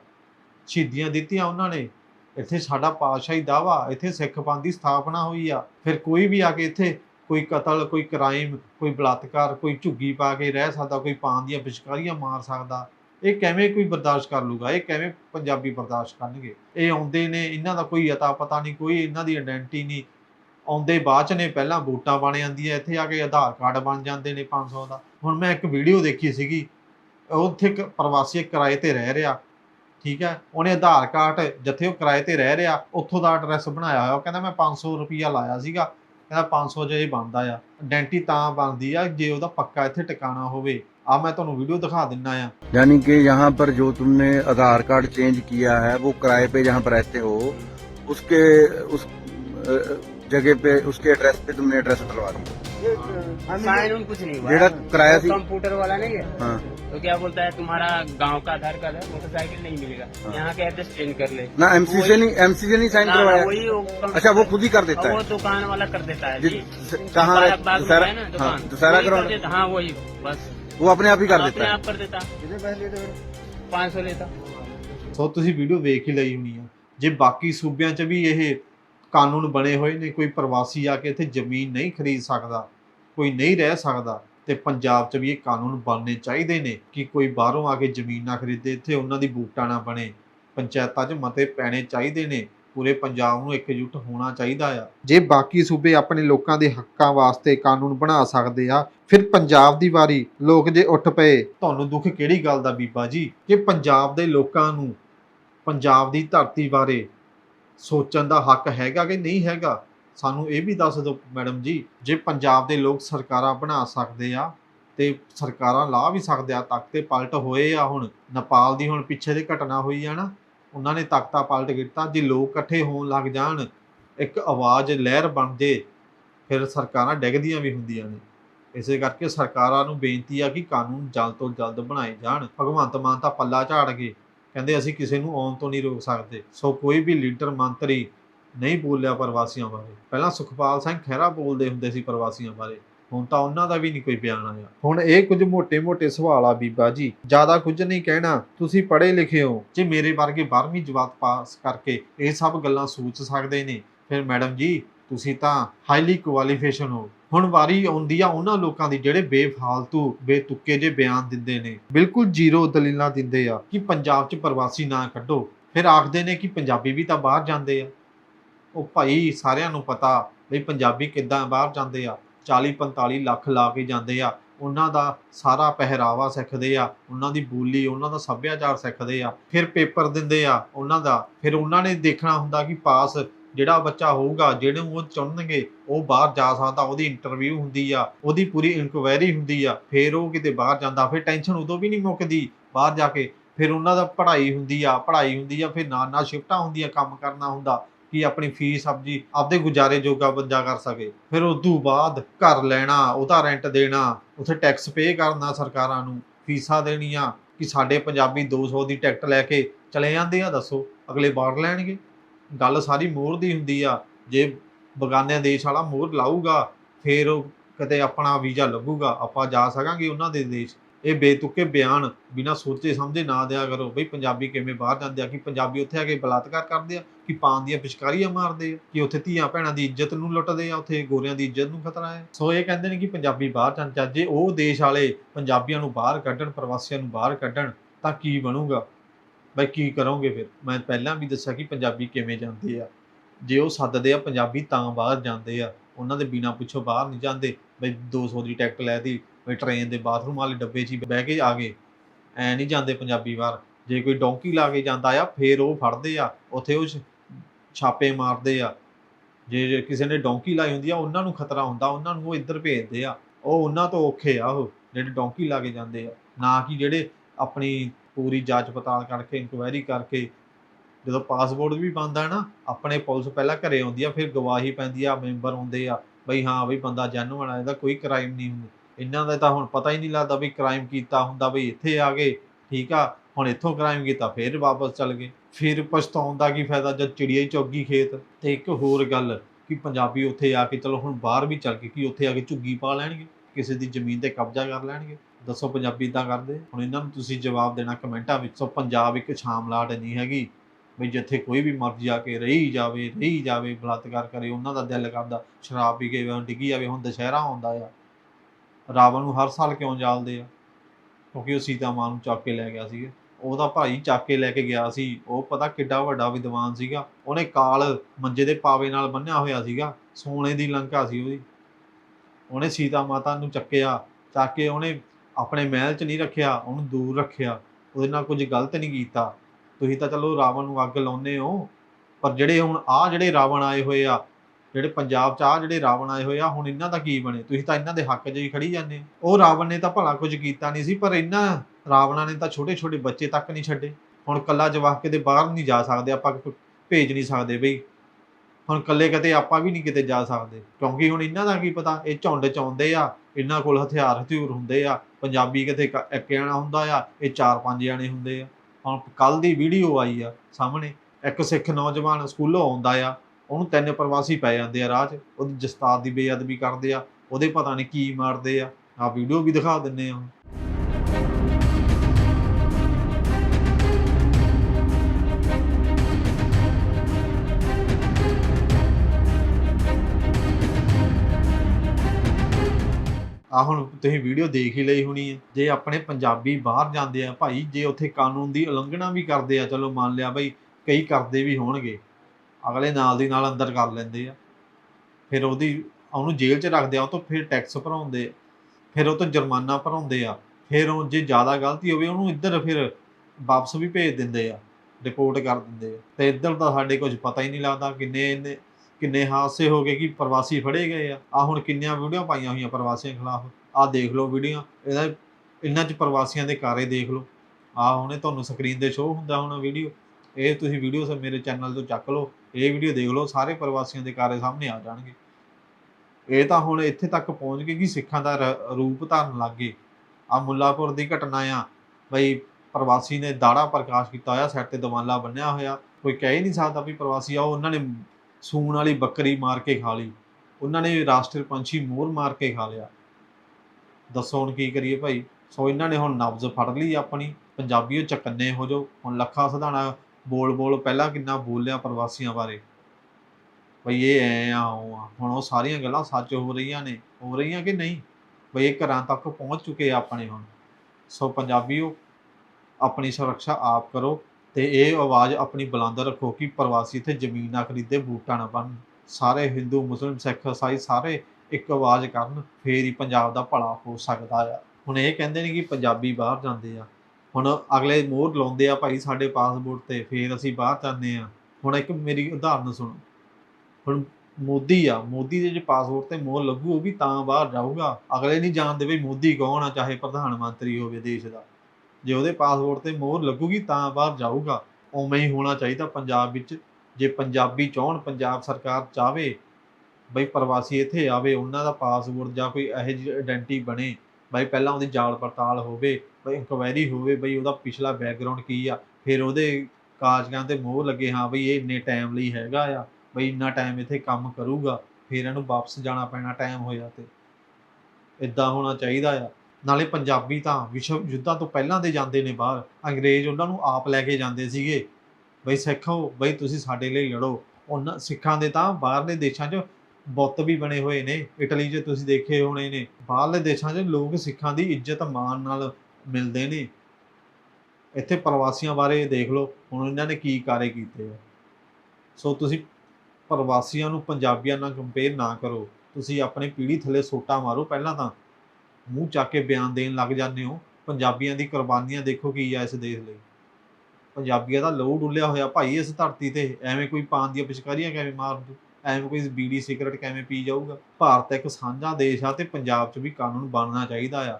ਸ਼ਹੀਦੀਆਂ ਦਿੱਤੀਆਂ ਉਹਨਾਂ ਨੇ। ਇੱਥੇ ਸਾਡਾ ਪਾਤਸ਼ਾਹੀ ਦਾਵਾ, ਇੱਥੇ ਸਿੱਖ ਪੰਥ ਦੀ ਸਥਾਪਨਾ ਹੋਈ ਆ। ਫਿਰ ਕੋਈ ਵੀ ਆ ਕੇ ਇੱਥੇ ਕੋਈ ਕਤਲ, ਕੋਈ ਕ੍ਰਾਈਮ ਕੋਈ ਬਲਾਤਕਾਰ, ਕੋਈ ਝੁੱਗੀ ਪਾ ਕੇ ਰਹਿ ਸਕਦਾ, ਕੋਈ ਪਾਨ ਦੀਆਂ ਪਿਚਕਾਰੀਆਂ ਮਾਰ ਸਕਦਾ, ਇਹ ਕਿਵੇਂ ਕੋਈ ਬਰਦਾਸ਼ਤ ਕਰ ਲੂਗਾ? ਇਹ ਕਿਵੇਂ ਪੰਜਾਬੀ ਬਰਦਾਸ਼ਤ ਕਰਨਗੇ? ਇਹ ਆਉਂਦੇ ਨੇ, ਇਹਨਾਂ ਦਾ ਕੋਈ ਅਤਾ ਪਤਾ ਨਹੀਂ, ਕੋਈ ਇਹਨਾਂ ਦੀ ਆਇਡੈਂਟੀ ਨਹੀਂ। ਆਉਂਦੇ ਬਾਅਦ ਚ ਨੇ, ਪਹਿਲਾਂ ਵੋਟਾਂ ਬਣ ਜਾਂਦੀਆਂ, ਇੱਥੇ ਆ ਕੇ ਆਧਾਰ ਕਾਰਡ ਬਣ ਜਾਂਦੇ ਨੇ 500 ਦਾ। ਹੁਣ ਮੈਂ ਇੱਕ ਵੀਡੀਓ ਦੇਖੀ ਸੀਗੀ, ਉੱਥੇ ਇੱਕ ਪ੍ਰਵਾਸੀ ਕਿਰਾਏ ਤੇ ਰਹਿ ਰਿਹਾ, ਠੀਕ ਹੈ? ਉਹਨੇ ਆਧਾਰ ਕਾਰਡ, ਜਿੱਥੇ ਉਹ ਕਿਰਾਏ ਤੇ ਰਹਿ ਰਿਹਾ, ਉੱਥੋਂ ਦਾ ਐਡਰੈਸ ਬਣਾਇਆ ਹੋਇਆ, ਉਹ ਕਹਿੰਦਾ ਮੈਂ 500 ਰੁਪਇਆ ਲਾਇਆ ਸੀਗਾ। ਕਹਿੰਦਾ 500 ਜੇ ਇਹ ਬਣਦਾ ਆ ਆਇਡੈਂਟੀ ਤਾਂ ਬਣਦੀ ਆ ਜੇ ਉਹਦਾ ਪੱਕਾ ਇੱਥੇ ਟਿਕਾਣਾ ਹੋਵੇ ਆ ਮੈਂ ਤੁਹਾਨੂੰ ਵੀਡੀਓ ਦਿਖਾ ਦਿੰਨਾ ਆ यानी कि यहाँ पर जो तुमने आधार कार्ड चेंज किया है वो किराए पे जहाँ पर रहते हो उसके उस अ, जगह पे उसके एड्रेस पे तुमने एड्रेस डलवा दिया साइन उन कुछ नहीं हुआ जेड़ा किराया सी कंप्यूटर वाला नहीं है हाँ तो क्या बोलता है तुम्हारा गांव का आधार कार्ड है मोटरसाइकिल नहीं मिलेगा हाँ। यहाँ के एड्रेस चेंज कर ले ना एमसी से नहीं एमसी से नहीं साइन ना, ना, करवाया वही वो कंप्यूटर- अच्छा वो खुद ही कर देता वो है दुकान वाला कर देता है जी, जी स- कहाँ बाग- रह- बाग में दशहरा- है ना हाँ, दुकान दशहरा वही कर ग्राउंड- देता- हाँ वही बस वो अपने आप ही कर अपने देता है आप कर देता पाँच सौ लेता ਸੋ ਤੁਸੀਂ ਵੀਡੀਓ ਵੇਖ ਹੀ ਲਈ ਹੋਣੀ ਆ ਜੇ ਬਾਕੀ ਸੂਬਿਆਂ 'ਚ ਵੀ ਇਹ ਕਾਨੂੰਨ ਬਣੇ ਹੋਏ ਨੇ, ਕੋਈ ਪ੍ਰਵਾਸੀ ਆ ਕੇ ਇੱਥੇ ਜ਼ਮੀਨ ਨਹੀਂ ਖਰੀਦ ਸਕਦਾ, ਕੋਈ ਨਹੀਂ ਰਹਿ ਸਕਦਾ, ਤੇ ਪੰਜਾਬ 'ਚ ਵੀ ਇਹ ਕਾਨੂੰਨ ਬਣਨੇ ਚਾਹੀਦੇ ਨੇ ਕਿ ਕੋਈ ਬਾਹਰੋਂ ਆ ਕੇ ਜ਼ਮੀਨ ਨਾ ਖਰੀਦੇ, ਇੱਥੇ ਉਹਨਾਂ ਦੀ ਬੂਟਾ ਨਾ ਬਣੇ। ਪੰਚਾਇਤਾਂ 'ਚ ਮਤੇ ਪੈਣੇ ਚਾਹੀਦੇ ਨੇ, ਪੂਰੇ ਪੰਜਾਬ ਨੂੰ ਇਕਜੁੱਟ ਹੋਣਾ ਚਾਹੀਦਾ ਆ। ਜੇ ਬਾਕੀ ਸੂਬੇ ਆਪਣੇ ਲੋਕਾਂ ਦੇ ਹੱਕਾਂ ਵਾਸਤੇ ਕਾਨੂੰਨ ਬਣਾ ਸਕਦੇ ਆ, ਫਿਰ ਪੰਜਾਬ ਦੀ ਵਾਰੀ, ਲੋਕ ਜੇ ਉੱਠ ਪਏ। ਤੁਹਾਨੂੰ ਦੁੱਖ ਕਿਹੜੀ ਗੱਲ ਦਾ ਬੀਬਾ ਜੀ? ਕਿ ਪੰਜਾਬ ਦੇ ਲੋਕਾਂ ਨੂੰ, ਪੰਜਾਬ ਦੀ ਧਰਤੀ ਬਾਰੇ ਸੋਚਣ ਦਾ ਹੱਕ ਹੈਗਾ ਕਿ ਨਹੀਂ ਹੈਗਾ, ਸਾਨੂੰ ਇਹ ਵੀ ਦੱਸ ਦਿਓ ਮੈਡਮ ਜੀ, ਜੇ ਪੰਜਾਬ ਦੇ ਲੋਕ ਸਰਕਾਰਾਂ ਬਣਾ ਸਕਦੇ ਆ ਤੇ ਸਰਕਾਰਾਂ ਲਾ ਵੀ ਸਕਦੇ ਆ ਤੱਕ ਤੇ ਪਲਟ ਹੋਏ ਆ ਹੁਣ, ਨੇਪਾਲ ਦੀ ਹੁਣ ਪਿੱਛੇ ਦੀ ਘਟਨਾ ਹੋਈ ਆ ਨਾ, ਉਹਨਾਂ ਨੇ ਤਖਤਾ ਪਲਟ ਕੀਤਾ, ਜੇ ਲੋਕ ਇਕੱਠੇ ਹੋਣ ਲੱਗ ਜਾਣ, ਇੱਕ ਆਵਾਜ਼ ਲਹਿਰ ਬਣ ਜੇ, ਫਿਰ ਸਰਕਾਰਾਂ ਡਿੱਗਦੀਆਂ ਵੀ ਹੁੰਦੀਆਂ ਨੇ। ਇਸੇ ਕਰਕੇ ਸਰਕਾਰਾਂ ਨੂੰ ਬੇਨਤੀ ਆ ਕਿ ਕਾਨੂੰਨ ਜਲਦ ਤੋਂ ਜਲਦ ਬਣਾਏ ਜਾਣ, ਭਗਵੰਤ ਮਾਨ ਤਾਂ ਪੱਲਾ ਝਾੜ ਗਏ। ਕਹਿੰਦੇ ਅਸੀਂ ਕਿਸੇ ਨੂੰ ਆਉਣ ਤੋਂ ਨਹੀਂ ਰੋਕ ਸਕਦੇ। ਸੋ ਕੋਈ ਵੀ ਲੀਡਰ ਮੰਤਰੀ ਨਹੀਂ ਬੋਲਿਆ ਪ੍ਰਵਾਸੀਆਂ ਬਾਰੇ। ਪਹਿਲਾਂ ਸੁਖਪਾਲ ਸਿੰਘ ਖਹਿਰਾ ਬੋਲਦੇ ਹੁੰਦੇ ਸੀ ਪ੍ਰਵਾਸੀਆਂ ਬਾਰੇ। ਹੁਣ ਤਾਂ ਉਹਨਾਂ ਦਾ ਵੀ ਨਹੀਂ ਕੋਈ ਬਿਆਨ ਆਇਆ। ਹੁਣ ਇਹ ਕੁਝ ਮੋٹے-ਮੋٹے ਸਵਾਲ ਆ ਬੀਬਾ ਜੀ। ਜ਼ਿਆਦਾ ਕੁਝ ਨਹੀਂ ਕਹਿਣਾ। ਤੁਸੀਂ ਪੜ੍ਹੇ ਲਿਖੇ ਹੋ। ਜੇ ਮੇਰੇ ਵਰਗੇ 12ਵੀਂ ਜਵਾਬ ਪਾਸ ਕਰਕੇ ਇਹ ਸਭ ਗੱਲਾਂ ਸੋਚ ਸਕਦੇ ਨੇ, ਫਿਰ ਮੈਡਮ ਜੀ, ਤੁਸੀਂ ਤਾਂ ਹਾਈਲੀ ਕੁਆਲੀਫਿਕੇਸ਼ਨ ਹੋ। ਹੁਣ ਵਾਰੀ ਆਉਂਦੀ ਆ ਉਹਨਾਂ ਲੋਕਾਂ ਦੀ ਜਿਹੜੇ ਬੇਫਾਲਤੂ, ਬੇਤੁੱਕੇ ਜੇ ਬਿਆਨ ਦਿੰਦੇ ਨੇ, ਬਿਲਕੁਲ ਜ਼ੀਰੋ ਦਲੀਲਾਂ ਦਿੰਦੇ ਆ ਕਿ ਪੰਜਾਬ 'ਚ ਪ੍ਰਵਾਸੀ ਨਾ ਕੱਢੋ। ਫਿਰ ਆਖਦੇ ਨੇ ਕਿ ਪੰਜਾਬੀ ਵੀ ਤਾਂ ਬਾਹਰ ਜਾਂਦੇ ਆ। ਉਹ ਭਾਈ ਸਾਰਿਆਂ ਨੂੰ ਪਤਾ ਵੀ ਪੰਜਾਬੀ ਕਿੱਦਾਂ ਬਾਹਰ ਜਾਂਦੇ ਆ। 40 45 ਲੱਖ ਲਾ ਕੇ ਜਾਂਦੇ ਆ। ਉਹਨਾਂ ਦਾ ਸਾਰਾ ਪਹਿਰਾਵਾ ਸਿੱਖਦੇ ਆ। ਉਹਨਾਂ ਦੀ ਬੋਲੀ, ਉਹਨਾਂ ਦਾ ਸੱਭਿਆਚਾਰ ਸਿੱਖਦੇ ਆ। ਫਿਰ ਪੇਪਰ ਦਿੰਦੇ ਆ ਉਹਨਾਂ ਦਾ। ਫਿਰ ਉਹਨਾਂ ਨੇ ਦੇਖਣਾ ਹੁੰਦਾ ਕਿ ਪਾਸ ਜਿਹੜਾ ਬੱਚਾ ਹੋਊਗਾ, ਜਿਹੜੇ ਉਹ ਚੁਣਨਗੇ, ਉਹ ਬਾਹਰ ਜਾ ਸਕਦਾ, ਉਹਦੀ ਇੰਟਰਵਿਊ ਹੁੰਦੀ ਆ, ਉਹਦੀ ਪੂਰੀ ਇਨਕੁਆਇਰੀ ਹੁੰਦੀ ਆ, ਫਿਰ ਉਹ ਕਿਤੇ ਬਾਹਰ ਜਾਂਦਾ, ਫਿਰ ਟੈਨਸ਼ਨ ਉਦੋਂ ਵੀ ਨਹੀਂ ਮੁੱਕਦੀ, ਬਾਹਰ ਜਾ ਕੇ, ਫਿਰ ਉਹਨਾਂ ਦਾ ਪੜ੍ਹਾਈ ਹੁੰਦੀ ਆ, ਪੜ੍ਹਾਈ ਹੁੰਦੀ ਆ, ਫਿਰ ਨਾਲ ਨਾਲ ਸ਼ਿਫਟਾਂ ਹੁੰਦੀਆਂ, ਕੰਮ ਕਰਨਾ ਹੁੰਦਾ, ਕਿ ਆਪਣੀ ਫੀਸ ਸਬਜੀ, ਆਪਦੇ ਗੁਜ਼ਾਰੇ ਜੋਗਾ ਬੰਦਾ ਕਰ ਸਕੇ, ਫਿਰ ਉਸ ਤੋਂ ਬਾਅਦ ਘਰ ਲੈਣਾ, ਉਹਦਾ ਰੈਂਟ ਦੇਣਾ, ਉੱਥੇ ਟੈਕਸ ਪੇ ਕਰਨਾ ਸਰਕਾਰਾਂ ਨੂੰ, ਫੀਸਾਂ ਦੇਣੀਆਂ, ਕਿ ਸਾਡੇ ਪੰਜਾਬੀ 200 ਦੀ ਟਿਕਟ ਲੈ ਕੇ ਚਲੇ ਜਾਂਦੇ ਆ, ਦੱਸੋ, ਅਗਲੇ ਬਾਹਰ ਲੈਣਗੇ। ਗੱਲ ਸਾਰੀ ਮੋਹਰ ਦੀ ਹੁੰਦੀ ਆ। ਜੇ ਬਗਾਨਿਆਂ ਦੇਸ਼ ਵਾਲਾ ਮੋਹਰ ਲਾਊਗਾ, ਫਿਰ ਉਹ ਕਿਤੇ ਆਪਣਾ ਵੀਜ਼ਾ ਲੱਗੂਗਾ। ਆਪਾਂ ਜਾ ਸਕਾਂਗੇ ਉਹਨਾਂ ਦੇ ਦੇਸ਼। ਇਹ ਬੇਤੁਕੇ ਬਿਆਨ ਬਿਨਾ ਸੋਚੇ ਸਮਝੇ ਨਾ ਦਿਆ ਕਰੋ। ਬਈ ਪੰਜਾਬੀ ਕਿਵੇਂ ਬਾਹਰ ਜਾਂਦੇ ਆ, ਕਿ ਪੰਜਾਬੀ ਉੱਥੇ ਆ ਕੇ ਬਲਾਤਕਾਰ ਕਰਦੇ ਆ, ਕਿ ਪਾਨ ਦੀਆਂ ਪਿਚਕਾਰੀਆਂ ਮਾਰਦੇ ਆ, ਕਿ ਉੱਥੇ ਧੀਆਂ ਭੈਣਾਂ ਦੀ ਇੱਜ਼ਤ ਨੂੰ ਲੁੱਟਦੇ ਆ, ਉੱਥੇ ਗੋਰਿਆਂ ਦੀ ਇੱਜ਼ਤ ਨੂੰ ਖਤਰਾ ਹੈ। ਸੋ ਇਹ ਕਹਿੰਦੇ ਨੇ ਕਿ ਪੰਜਾਬੀ ਬਾਹਰ ਜਾਣ ਚੱਜ ਜੇ ਉਹ ਦੇਸ਼ ਵਾਲੇ ਪੰਜਾਬੀਆਂ ਨੂੰ ਬਾਹਰ ਕੱਢਣ, ਪ੍ਰਵਾਸੀਆਂ ਨੂੰ ਬਾਹਰ ਕੱਢਣ, ਤਾਂ ਕੀ ਬਣੂਗਾ? ਬਈ ਕੀ ਕਰੋਗੇ ਫਿਰ? ਮੈਂ ਪਹਿਲਾਂ ਵੀ ਦੱਸਿਆ ਕਿ ਪੰਜਾਬੀ ਕਿਵੇਂ ਜਾਂਦੇ ਆ। ਜੇ ਉਹ ਸੱਦਦੇ ਆ ਪੰਜਾਬੀ ਤਾਂ ਬਾਹਰ ਜਾਂਦੇ ਆ। ਉਹਨਾਂ ਦੇ ਬਿਨਾ ਪੁੱਛੋ ਬਾਹਰ ਨਹੀਂ ਜਾਂਦੇ। ਬਈ 200 ਦੀ ਟਿਕਟ ਲੈਤੀ ਬਈ ਟ੍ਰੇਨ ਦੇ ਬਾਥਰੂਮ ਵਾਲੇ ਡੱਬੇ 'ਚ ਹੀ ਬਹਿ ਕੇ ਆ ਗਏ। ਐ ਨਹੀਂ ਜਾਂਦੇ ਪੰਜਾਬੀ ਬਾਹਰ। ਜੇ ਕੋਈ ਡੌਂਕੀ ਲਾ ਕੇ ਜਾਂਦਾ ਆ, ਫੇਰ ਉਹ ਫੜਦੇ ਆ। ਉੱਥੇ ਉਹ ਛ- ਛਾਪੇ ਮਾਰਦੇ ਆ। ਜੇ ਜੇ ਕਿਸੇ ਨੇ ਡੌਂਕੀ ਲਾਈ ਹੁੰਦੀ ਆ, ਉਹਨਾਂ ਨੂੰ ਖਤਰਾ ਹੁੰਦਾ। ਉਹਨਾਂ ਨੂੰ ਉਹ ਇੱਧਰ ਭੇਜਦੇ ਆ। ਉਹ ਉਹਨਾਂ ਤੋਂ ਔਖੇ ਆ ਉਹ, ਜਿਹੜੇ ਡੌਂਕੀ ਲਾ ਕੇ ਜਾਂਦੇ ਆ। ਨਾ ਕਿ ਜਿਹੜੇ ਆਪਣੀ ਪੂਰੀ ਜਾਂਚ ਪੜਤਾਲ ਕਰਕੇ ਇਨਕੁਆਇਰੀ ਕਰਕੇ, ਜਦੋਂ ਪਾਸਪੋਰਟ ਵੀ ਬਣਦਾ ਨਾ, ਆਪਣੇ ਪੁਲਿਸ ਪਹਿਲਾਂ ਘਰੇ ਆਉਂਦੀ ਆ, ਫਿਰ ਗਵਾਹੀ ਪੈਂਦੀ ਆ ਮੈਂਬਰ ਆਉਂਦੇ ਆ, ਬਈ ਹਾਂ ਬਈ ਬੰਦਾ ਜੈਨੂਅਨ ਆ, ਇਹਦਾ ਕੋਈ ਕ੍ਰਾਈਮ ਨਹੀਂ ਹੁੰਦਾ। ਇਹਨਾਂ ਦਾ ਤਾਂ ਹੁਣ ਪਤਾ ਹੀ ਨਹੀਂ ਲੱਗਦਾ ਵੀ ਕ੍ਰਾਈਮ ਕੀਤਾ ਹੁੰਦਾ, ਬਈ ਇੱਥੇ ਆ ਗਏ, ਠੀਕ ਆ, ਹੁਣ ਇੱਥੋਂ ਕ੍ਰਾਈਮ ਕੀਤਾ, ਫਿਰ ਵਾਪਸ ਚੱਲ ਗਏ। ਫਿਰ ਪਛਤਾਉਣ ਦਾ ਕੀ ਫਾਇਦਾ, ਜਦ ਚਿੜੀਆ ਹੀ ਚੌਗੀ ਖੇਤ। ਤੇ ਇੱਕ ਹੋਰ ਗੱਲ, ਕਿ ਪੰਜਾਬੀ ਉੱਥੇ ਆ ਕੇ, ਚਲੋ ਹੁਣ ਬਾਹਰ ਵੀ ਚੱਲ ਕੇ ਕਿ ਉੱਥੇ ਆ ਕੇ ਝੁੱਗੀ ਪਾ ਲੈਣਗੇ, ਕਿਸੇ ਦੀ ਜ਼ਮੀਨ ਤੇ ਕਬਜ਼ਾ ਕਰ ਲੈਣਗੇ। ਦੱਸੋ ਪੰਜਾਬੀ ਇਦਾਂ ਕਰਦੇ। ਹੁਣ ਇਹਨਾਂ ਨੂੰ ਤੁਸੀਂ ਜਵਾਬ ਦੇਣਾ ਕਮੈਂਟਾਂ ਵਿੱਚ। ਸੋ ਪੰਜਾਬ ਇੱਕ ਛਾਮਲਾਟ ਨਹੀਂ ਹੈਗੀ ਵੀ ਜਿੱਥੇ ਕੋਈ ਵੀ ਮਰਜ਼ੀ ਆ ਕੇ ਰਹੀ ਜਾਵੇ ਰਹੀ ਜਾਵੇ, ਬਲਾਤਕਾਰ ਕਰੇ, ਉਹਨਾਂ ਦਾ ਦਿਲ ਕਰਦਾ ਸ਼ਰਾਬ ਪੀ ਕੇ ਡਿੱਗੀ ਜਾਵੇ। ਹੁਣ ਦੁਸ਼ਹਿਰਾ ਆਉਂਦਾ ਆ। ਰਾਵਣ ਨੂੰ ਹਰ ਸਾਲ ਕਿਉਂ ਜਾਲਦੇ ਆ? ਕਿਉਂਕਿ ਉਹ ਸੀਤਾ ਮਾਂ ਨੂੰ ਚੱਕ ਕੇ ਲੈ ਗਿਆ ਸੀ ਉਹਦਾ ਭਾਈ ਚੱਕ ਕੇ ਲੈ ਕੇ ਗਿਆ ਸੀ। ਉਹ ਪਤਾ ਕਿੱਡਾ ਵੱਡਾ ਵਿਦਵਾਨ ਸੀਗਾ। ਉਹਨੇ ਕਾਲ ਮੰਜੇ ਦੇ ਪਾਵੇ ਨਾਲ ਬੰਨਿਆ ਹੋਇਆ ਸੀਗਾ। ਸੋਨੇ ਦੀ ਲੰਕਾ ਸੀ ਉਹਦੀ। ਉਹਨੇ ਸੀਤਾ ਮਾਤਾ ਨੂੰ ਚੱਕਿਆ। ਚੱਕ ਕੇ ਉਹਨੇ ਆਪਣੇ ਮਹਿਲ 'ਚ ਨਹੀਂ ਰੱਖਿਆ, ਉਹਨੂੰ ਦੂਰ ਰੱਖਿਆ। ਉਹਦੇ ਨਾਲ ਕੁਝ ਗਲਤ ਨਹੀਂ ਕੀਤਾ। ਤੁਸੀਂ ਤਾਂ ਚਲੋ ਰਾਵਣ ਨੂੰ ਅੱਗ ਲਾਉਂਦੇ ਹੋ। ਪਰ ਜਿਹੜੇ ਹੁਣ ਆ ਜਿਹੜੇ ਰਾਵਣ ਆਏ ਹੋਏ ਆ, ਜਿਹੜੇ ਪੰਜਾਬ 'ਚ ਆ ਜਿਹੜੇ ਰਾਵਣ ਆਏ ਹੋਏ ਆ, ਹੁਣ ਇਹਨਾਂ ਦਾ ਕੀ ਬਣੇ? ਤੁਸੀਂ ਤਾਂ ਇਹਨਾਂ ਦੇ ਹੱਕ 'ਚ ਹੀ ਖੜੀ ਜਾਂਦੇ ਉਹ ਰਾਵਣ ਨੇ ਤਾਂ ਭਲਾ ਕੁਝ ਕੀਤਾ ਨਹੀਂ ਸੀ, ਪਰ ਇਹਨਾਂ ਰਾਵਣਾਂ ਨੇ ਤਾਂ ਛੋਟੇ ਛੋਟੇ ਬੱਚੇ ਤੱਕ ਨਹੀਂ ਛੱਡੇ। ਹੁਣ ਕੱਲਾ ਜਵਾਕ ਕਿਤੇ ਬਾਹਰ ਨਹੀਂ ਜਾ ਸਕਦੇ, ਆਪਾਂ ਭੇਜ ਨਹੀਂ ਸਕਦੇ ਬਈ। ਹੁਣ ਕੱਲੇ ਕਿਤੇ ਆਪਾਂ ਵੀ ਨਹੀਂ ਕਿਤੇ ਜਾ ਸਕਦੇ। ਕਿਉਂਕਿ ਹੁਣ ਇਹਨਾਂ ਦਾ ਕੀ ਪਤਾ? ਇਹ ਝੁੰਡ ਚ ਆਉਂਦੇ ਆ। ਇਹਨਾਂ ਕੋਲ ਹਥਿਆਰ ਹਥਿਊਰ ਹੁੰਦੇ ਆ, ਪੰਜਾਬੀ ਕਿਤੇ ਕ- ਇੱਕ ਜਾਣਾ ਹੁੰਦਾ ਆ, ਇਹ ਚਾਰ ਪੰਜ ਜਾਣੇ ਹੁੰਦੇ ਆ। ਹੁਣ ਕੱਲ ਦੀ ਵੀਡੀਓ ਆਈ ਆ ਸਾਹਮਣੇ, ਇੱਕ ਸਿੱਖ ਨੌਜਵਾਨ ਸਕੂਲੋਂ ਆਉਂਦਾ ਆ, ਉਹਨੂੰ ਤਿੰਨ ਪ੍ਰਵਾਸੀ ਪੈ ਜਾਂਦੇ ਆ ਰਾਹ 'ਚ, ਉਹਦੀ ਜਸਤਾਰ ਦੀ ਬੇਅਦਬੀ ਕਰਦੇ ਆ, ਉਹਦੇ ਪਤਾ ਨਹੀਂ ਕੀ ਮਾਰਦੇ ਆ। ਆ ਵੀਡੀਓ ਵੀ ਦਿਖਾ ਦਿੰਨੇ ਆ ਆ ਹੁਣ ਤੁਸੀਂ ਵੀਡੀਓ ਦੇਖ ਹੀ ਲਈ ਹੋਣੀ ਹੈ। ਜੇ ਆਪਣੇ ਪੰਜਾਬੀ ਬਾਹਰ ਜਾਂਦੇ ਆ ਭਾਈ, ਜੇ ਉੱਥੇ ਕਾਨੂੰਨ ਦੀ ਉਲੰਘਣਾ ਵੀ ਕਰਦੇ ਆ, ਚਲੋ ਮੰਨ ਲਿਆ ਬਈ ਕਈ ਕਰਦੇ ਵੀ ਹੋਣਗੇ। ਅਗਲੇ ਨਾਲ ਦੀ ਨਾਲ ਅੰਦਰ ਕਰ ਲੈਂਦੇ ਆ। ਫਿਰ ਉਹਦੀ, ਉਹਨੂੰ ਜੇਲ੍ਹ 'ਚ ਰੱਖਦੇ ਆ, ਉਹ ਤੋਂ ਫਿਰ ਟੈਕਸ ਭਰਾਉਂਦੇ ਫਿਰ ਉਹ ਤੋਂ ਜੁਰਮਾਨਾ ਭਰਾਉਂਦੇ ਆ। ਫਿਰ ਉਹ ਜੇ ਜ਼ਿਆਦਾ ਗਲਤੀ ਹੋਵੇ, ਉਹਨੂੰ ਇੱਧਰ ਫਿਰ ਵਾਪਸ ਵੀ ਭੇਜ ਦਿੰਦੇ ਆ। ਰਿਪੋਰਟ ਕਰ ਦਿੰਦੇ ਆ। ਤੇ ਇੱਧਰ ਤਾਂ ਸਾਡੇ ਕੁਝ ਪਤਾ ਹੀ ਨਹੀਂ ਲੱਗਦਾ ਕਿੰਨੇ ਇਹਨੇ ਕਿੰਨੇ ਹਾਦਸੇ ਹੋ ਗਏ ਕਿ ਪ੍ਰਵਾਸੀ ਫੜੇ ਗਏ ਆ। ਆ ਹੁਣ ਕਿੰਨੀਆਂ ਵੀਡੀਓ ਪਾਈਆਂ ਹੋਈਆਂ ਪ੍ਰਵਾਸੀਆਂ ਖਿਲਾਫ। ਆ ਦੇਖ ਲਓ ਵੀਡੀਓ। ਇਹਦਾ ਇਹਨਾਂ 'ਚ ਪ੍ਰਵਾਸੀਆਂ ਦੇ ਕਾਰੇ ਦੇਖ ਲਓ। ਆ ਹੁਣੇ ਤੁਹਾਨੂੰ ਸਕਰੀਨ ਤੇ ਸ਼ੋਅ ਹੁੰਦਾ ਹੁਣ ਵੀਡੀਓ। ਇਹ ਤੁਸੀਂ ਵੀਡੀਓ ਮੇਰੇ ਚੈਨਲ ਤੋਂ ਚੱਕ ਲਓ। ਇਹ ਵੀਡੀਓ ਦੇਖ ਲਓ, ਸਾਰੇ ਪ੍ਰਵਾਸੀਆਂ ਦੇ ਕਾਰੇ ਸਾਹਮਣੇ ਆ ਜਾਣਗੇ। ਇਹ ਤਾਂ ਹੁਣ ਇੱਥੇ ਤੱਕ ਪਹੁੰਚ ਗਏ ਕਿ ਸਿੱਖਾਂ ਦਾ ਰੂਪ ਧਾਰਨ ਲੱਗ ਗਏ। ਆ ਮੁੱਲਾਪੁਰ ਦੀ ਘਟਨਾ ਆ। ਬਈ ਪ੍ਰਵਾਸੀ ਨੇ ਦਾੜਾ ਪ੍ਰਕਾਸ਼ ਕੀਤਾ ਹੋਇਆ, ਸਿਰ ਤੇ ਦਮਾਲਾ ਬੰਨਿਆ ਹੋਇਆ। ਕੋਈ ਕਹਿ ਹੀ ਨਹੀਂ ਸਕਦਾ ਵੀ ਪ੍ਰਵਾਸੀ ਆ ਉਹਨਾਂ ਨੇ ਸੂਣ ਵਾਲੀ ਬੱਕਰੀ ਮਾਰ ਕੇ ਖਾ ਲਈ। ਉਹਨਾਂ ਨੇ ਰਾਸ਼ਟਰੀ ਪੰਛੀ ਮੋਰ ਮਾਰ ਕੇ ਖਾ ਲਿਆ। ਦੱਸੋ ਹੁਣ ਕੀ ਕਰੀਏ ਭਾਈ? ਸੋ ਇਹਨਾਂ ਨੇ ਹੁਣ ਨਬਜ਼ ਫੜ ਲਈ ਆਪਣੀ। ਪੰਜਾਬੀਓ ਚਕੰਨੇ ਹੋ ਜੋ ਹੁਣ ਲੱਖਾ ਸਧਾਣਾ ਬੋਲ ਬੋਲ ਪਹਿਲਾਂ ਕਿੰਨਾ ਬੋਲਿਆ ਪ੍ਰਵਾਸੀਆਂ ਬਾਰੇ। ਬਈ ਇਹ ਐ ਆ, ਉਹ ਆ। ਹੁਣ ਉਹ ਸਾਰੀਆਂ ਗੱਲਾਂ ਸੱਚ ਹੋ ਰਹੀਆਂ ਨੇ। ਹੋ ਰਹੀਆਂ ਕਿ ਨਹੀਂ? ਬਈ ਇਹ ਘਰਾਂ ਤੱਕ ਪਹੁੰਚ ਚੁੱਕੇ ਆ ਆਪਣੇ ਹੁਣ। ਸੋ ਪੰਜਾਬੀਓ, ਆਪਣੀ ਸੁਰੱਖਿਆ ਆਪ ਕਰੋ। ਤੇ ਇਹ ਆਵਾਜ਼ ਆਪਣੀ ਬੁਲੰਦ ਰੱਖੋ ਕਿ ਪ੍ਰਵਾਸੀ ਇੱਥੇ ਜ਼ਮੀਨ ਨਾ ਖਰੀਦੇ, ਬੂਟਾ ਨਾ ਬਣ। ਸਾਰੇ ਹਿੰਦੂ, ਮੁਸਲਿਮ, ਸਿੱਖ ਇਸਾਈ ਸਾਰੇ ਇੱਕ ਆਵਾਜ਼ ਕਰਨ, ਫੇਰ ਹੀ ਪੰਜਾਬ ਦਾ ਭਲਾ ਹੋ ਸਕਦਾ ਆ। ਹੁਣ ਇਹ ਕਹਿੰਦੇ ਨੇ ਕਿ ਪੰਜਾਬੀ ਬਾਹਰ ਜਾਂਦੇ ਆ। ਹੁਣ ਅਗਲੇ ਮੋਹਰ ਲਾਉਂਦੇ ਆ ਭਾਈ ਸਾਡੇ ਪਾਸਪੋਰਟ ਤੇ, ਫੇਰ ਅਸੀਂ ਬਾਹਰ ਜਾਂਦੇ ਆ। ਹੁਣ ਇੱਕ ਮੇਰੀ ਉਦਾਹਰਨ ਸੁਣੋ। ਹੁਣ ਮੋਦੀ ਆ, ਮੋਦੀ ਦੇ ਜੇ ਪਾਸਪੋਰਟ ਤੇ ਮੋਹਰ ਲੱਗੂ, ਉਹ ਵੀ ਤਾਂ ਬਾਹਰ ਜਾਊਗਾ। ਅਗਲੇ ਨਹੀਂ ਜਾਣਦੇ ਵੀ ਮੋਦੀ ਕੌਣ ਆ, ਚਾਹੇ ਪ੍ਰਧਾਨ ਮੰਤਰੀ ਹੋਵੇ ਦੇਸ਼ ਦਾ। ਜੇ ਉਹਦੇ ਪਾਸਪੋਰਟ ਤੇ ਮੋਹਰ ਲੱਗੂਗੀ ਤਾਂ ਬਾਹਰ ਜਾਊਗਾ। ਉਵੇਂ ਹੀ ਹੋਣਾ ਚਾਹੀਦਾ ਪੰਜਾਬ ਵਿੱਚ। ਜੇ ਪੰਜਾਬੀ ਚਾਹਣ, ਪੰਜਾਬ ਸਰਕਾਰ ਚਾਵੇ, ਬਈ ਪ੍ਰਵਾਸੀ ਇੱਥੇ ਆਵੇ, ਉਹਨਾਂ ਦਾ ਪਾਸਪੋਰਟ ਜਾਂ ਕੋਈ ਇਹੋ ਜਿਹੀ ਆਇਡੈਂਟੀ ਬਣੇ, ਬਈ ਪਹਿਲਾਂ ਉਹਦੀ ਜਾਲ ਪੜਤਾਲ ਹੋਵੇ, ਬਈ ਇਨਕੁਆਇਰੀ ਹੋਵੇ, ਬਈ ਉਹਦਾ ਪਿਛਲਾ ਬੈਕਗ੍ਰਾਉਂਡ ਕੀ ਆ, ਫਿਰ ਉਹਦੇ ਕਾਗਜ਼ਾਂ ਤੇ ਮੋਹਰ ਲੱਗੇ, ਹਾਂ ਬਈ ਇਹ ਇੰਨੇ ਟਾਈਮ ਲਈ ਹੈਗਾ ਆ, ਬਈ ਇੰਨਾ ਟਾਈਮ ਇੱਥੇ ਕੰਮ ਕਰੂਗਾ, ਫਿਰ ਇਹਨੂੰ ਵਾਪਸ ਜਾਣਾ ਪੈਣਾ ਟਾਈਮ ਹੋਇਆ ਤੇ। ਇਦਾਂ ਹੋਣਾ ਚਾਹੀਦਾ ਆ। ਨਾਲੇ ਪੰਜਾਬੀ ਤਾਂ ਵਿਸ਼ਵ ਯੁੱਧਾਂ ਤੋਂ ਪਹਿਲਾਂ ਦੇ ਜਾਂਦੇ ਨੇ ਬਾਹਰ। ਅੰਗਰੇਜ਼ ਉਹਨਾਂ ਨੂੰ ਆਪ ਲੈ ਕੇ ਜਾਂਦੇ ਸੀਗੇ। ਬਈ ਸਿੱਖੋ, ਬਈ ਤੁਸੀਂ ਸਾਡੇ ਲਈ ਲੜੋ। ਉਹਨਾਂ ਸਿੱਖਾਂ ਦੇ ਤਾਂ ਬਾਹਰਲੇ ਦੇਸ਼ਾਂ 'ਚ ਬੁੱਤ ਵੀ ਬਣੇ ਹੋਏ ਨੇ। ਇਟਲੀ 'ਚ ਤੁਸੀਂ ਦੇਖੇ ਹੋਣੇ ਨੇ। ਬਾਹਰਲੇ ਦੇਸ਼ਾਂ 'ਚ ਲੋਕ ਸਿੱਖਾਂ ਦੀ ਇੱਜ਼ਤ ਮਾਣ ਨਾਲ ਮਿਲਦੇ ਨੇ। ਇੱਥੇ ਪ੍ਰਵਾਸੀਆਂ ਬਾਰੇ ਦੇਖ ਲਓ, ਹੁਣ ਇਹਨਾਂ ਨੇ ਕੀ ਕਾਰੇ ਕੀਤੇ ਆ। ਸੋ ਤੁਸੀਂ ਪ੍ਰਵਾਸੀਆਂ ਨੂੰ ਪੰਜਾਬੀਆਂ ਨਾਲ ਕੰਪੇਅਰ ਨਾ ਕਰੋ। ਤੁਸੀਂ ਆਪਣੀ ਪੀੜ੍ਹੀ ਥੱਲੇ ਸੋਟਾ ਮਾਰੋ ਪਹਿਲਾਂ ਤਾਂ। ਮੂੰਹ ਚੱਕ ਕੇ ਬਿਆਨ ਦੇਣ ਲੱਗ ਜਾਂਦੇ ਹੋ, ਪੰਜਾਬੀਆਂ ਦੀ ਕੁਰਬਾਨੀਆਂ ਦੇਖੋ ਕੀ ਆ ਇਸ ਦੇਸ਼ ਲਈ। ਪੰਜਾਬੀਆਂ ਦਾ ਲਹੂ ਡੁੱਲਿਆ ਹੋਇਆ ਭਾਈ ਇਸ ਧਰਤੀ ਤੇ, ਐਵੇਂ ਕੋਈ ਪਾਨ ਦੀਆਂ ਪਿਚਕਾਰੀਆਂ ਕਿਵੇਂ ਮਾਰ ਦੂ ਐਵੇਂ ਕੋਈ ਬੀੜੀ ਸਿਗਰਟ ਕਿਵੇਂ ਪੀ ਜਾਊਗਾ? ਭਾਰਤ ਇੱਕ ਸਾਂਝਾ ਦੇਸ਼ ਆ ਤੇ ਪੰਜਾਬ 'ਚ ਵੀ ਕਾਨੂੰਨ ਬਣਨਾ ਚਾਹੀਦਾ ਆ।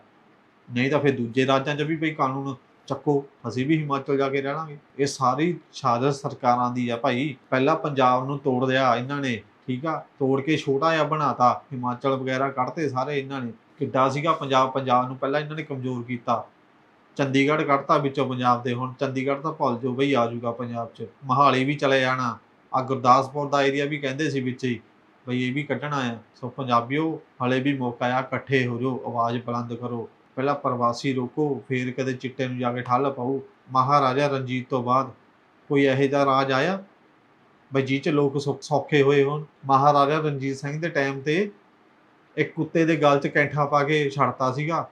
ਨਹੀਂ ਤਾਂ ਫਿਰ ਦੂਜੇ ਰਾਜਾਂ 'ਚ ਵੀ ਭਈ ਕਾਨੂੰਨ ਚੱਕੋ, ਅਸੀਂ ਵੀ ਹਿਮਾਚਲ ਜਾ ਕੇ ਰਹਿਣਾਂਗੇ। ਇਹ ਸਾਰੀ ਸਾਜ਼ਿਸ਼ ਸਰਕਾਰਾਂ ਦੀ ਆ ਭਾਈ। ਪਹਿਲਾਂ ਪੰਜਾਬ ਨੂੰ ਤੋੜ ਦਿਆ ਇਹਨਾਂ ਨੇ, ਠੀਕ ਆ? ਤੋੜ ਕੇ ਛੋਟਾ ਜਿਹਾ ਬਣਾਤਾ, ਹਿਮਾਚਲ ਵਗੈਰਾ ਕੱਢਤੇ ਸਾਰੇ ਇਹਨਾਂ ਨੇ। ਕਿੱਡਾ ਸੀਗਾ ਪੰਜਾਬ ਪੰਜਾਬ ਨੂੰ ਪਹਿਲਾਂ ਇਹਨਾਂ ਨੇ ਕਮਜ਼ੋਰ ਕੀਤਾ। ਚੰਡੀਗੜ੍ਹ ਕੱਢਤਾ ਵਿੱਚੋਂ ਪੰਜਾਬ ਦੇ, ਹੁਣ ਚੰਡੀਗੜ੍ਹ ਤਾਂ ਭੁੱਲ ਜਾਓ ਬਈ, ਆ ਜਾਊਗਾ ਪੰਜਾਬ 'ਚ। ਮਹਾਲੀ ਵੀ ਚਲੇ ਜਾਣਾ। ਆ ਗੁਰਦਾਸਪੁਰ ਦਾ ਏਰੀਆ ਵੀ ਕਹਿੰਦੇ ਸੀ ਵਿੱਚ ਹੀ, ਬਈ ਇਹ ਵੀ ਕੱਢਣਾ ਆ। ਸੋ ਪੰਜਾਬੀਓ, ਹਲੇ ਵੀ ਮੌਕਾ ਆ, ਇਕੱਠੇ ਹੋ ਜਾਓ, ਆਵਾਜ਼ ਬੁਲੰਦ ਕਰੋ। ਪਹਿਲਾਂ ਪ੍ਰਵਾਸੀ ਰੋਕੋ, ਫੇਰ ਕਦੇ ਚਿੱਟੇ ਨੂੰ ਜਾ ਕੇ ਠੱਲ ਪਾਓ। ਮਹਾਰਾਜਾ ਰਣਜੀਤ ਤੋਂ ਬਾਅਦ ਕੋਈ ਇਹੋ ਜਿਹਾ ਰਾਜ ਆਇਆ? ਬਈ ਜੀ ਚ ਲੋਕ ਸੌਖੇ ਹੋਏ ਹੋਣ। ਮਹਾਰਾਜਾ ਰਣਜੀਤ ਸਿੰਘ ਦੇ ਟਾਈਮ ਤੇ ਇੱਕ ਕੁੱਤੇ ਦੇ ਗਲ 'ਚ ਕੈਂਠਾ ਪਾ ਕੇ ਛੱਡਤਾ ਸੀਗਾ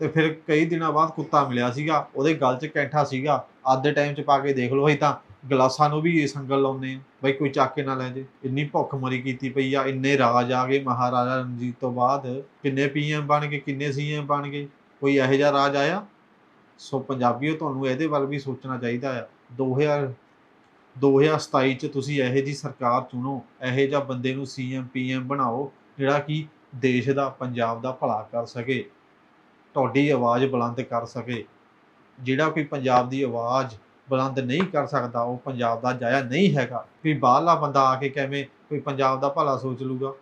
ਤੇ ਫਿਰ ਕਈ ਦਿਨਾਂ ਬਾਅਦ ਕੁੱਤਾ ਮਿਲਿਆ ਸੀਗਾ, ਉਹਦੇ ਗਲ 'ਚ ਕੈਂਠਾ ਸੀਗਾ। ਅੱਜ ਦੇ ਟਾਈਮ 'ਚ ਪਾ ਕੇ ਦੇਖ ਲਓ ਅਸੀਂ ਤਾਂ ਗਲਾਸਾਂ ਨੂੰ ਵੀ ਇਹ ਸੰਗਲ ਲਾਉਂਦੇ ਆ। ਬਈ ਕੋਈ ਚੱਕ ਕੇ ਨਾ ਲੈ ਜੇ। ਇੰਨੀ ਭੁੱਖ ਮਰੀ ਕੀਤੀ ਪਈ ਆ, ਇੰਨੇ ਰਾਜ ਆ ਗਏ ਮਹਾਰਾਜਾ ਰਣਜੀਤ ਤੋਂ ਬਾਅਦ। ਕਿੰਨੇ ਪੀਐਮ ਬਣ ਗਏ, ਕਿੰਨੇ ਸੀਐਮ ਬਣ ਗਏ, ਕੋਈ ਇਹੋ ਜਿਹਾ ਰਾਜ ਆਇਆ? ਸੋ ਪੰਜਾਬੀਓ, ਤੁਹਾਨੂੰ ਇਹਦੇ ਵੱਲ ਵੀ ਸੋਚਣਾ ਚਾਹੀਦਾ ਆ। 2000 2027 ਚ ਤੁਸੀਂ ਇਹੋ ਜੀ ਸਰਕਾਰ ਚੁਣੋ, ਇਹੋ ਜਿਹਾ ਬੰਦੇ ਨੂੰ ਸੀਐਮ, ਪੀਐਮ ਬਣਾਓ, ਜਿਹੜਾ ਕਿ ਦੇਸ਼ ਦਾ, ਪੰਜਾਬ ਦਾ ਭਲਾ ਕਰ ਸਕੇ, ਤੁਹਾਡੀ ਆਵਾਜ਼ ਬੁਲੰਦ ਕਰ ਸਕੇ। ਜਿਹੜਾ ਕੋਈ ਪੰਜਾਬ ਦੀ ਆਵਾਜ਼ ਬੁਲੰਦ ਨਹੀਂ ਕਰ ਸਕਦਾ, ਉਹ ਪੰਜਾਬ ਦਾ ਜਾਇਆ ਨਹੀਂ ਹੈਗਾ। ਵੀ ਬਾਹਰਲਾ ਬੰਦਾ ਆ ਕੇ ਕਿਵੇਂ ਕੋਈ ਪੰਜਾਬ ਦਾ ਭਲਾ ਸੋਚ ਲੂਗਾ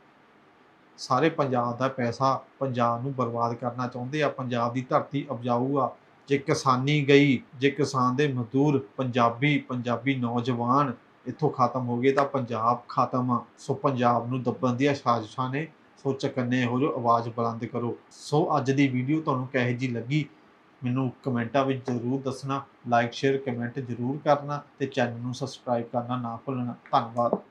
ਸਾਰੇ ਪੰਜਾਬ ਦਾ ਪੈਸਾ ਪੰਜਾਬ ਨੂੰ ਬਰਬਾਦ ਕਰਨਾ ਚਾਹੁੰਦੇ ਆ, ਪੰਜਾਬ ਦੀ ਧਰਤੀ ਉਪਜਾਊ ਆ ਜੇ ਕਿਸਾਨੀ ਗਈ, ਜੇ ਕਿਸਾਨ ਦੇ ਮਜ਼ਦੂਰ, ਪੰਜਾਬੀ ਪੰਜਾਬੀ ਨੌਜਵਾਨ ਇੱਥੋਂ ਖਤਮ ਹੋ ਗਏ ਤਾਂ ਪੰਜਾਬ ਖਤਮ ਆ। ਸੋ ਪੰਜਾਬ ਨੂੰ ਦੱਬਣ ਦੀਆਂ ਸਾਜ਼ਿਸ਼ਾਂ ਨੇ ਸੋ ਚਕੰਨੇ ਹੋ ਜੋ ਆਵਾਜ਼ ਬੁਲੰਦ ਕਰੋ। ਸੋ ਅੱਜ ਦੀ ਵੀਡੀਓ ਤੁਹਾਨੂੰ ਕਿਹੋ ਜੀ ਲੱਗੀ? ਮੈਨੂੰ ਕਮੈਂਟਾਂ ਵਿੱਚ ਜ਼ਰੂਰ ਦੱਸਣਾ ਲਾਈਕ ਸ਼ੇਅਰ ਕਮੈਂਟ ਜ਼ਰੂਰ ਕਰਨਾ ਤੇ ਚੈਨਲ ਨੂੰ ਸਬਸਕ੍ਰਾਈਬ ਕਰਨਾ ਨਾ ਭੁੱਲਣਾ। ਧੰਨਵਾਦ।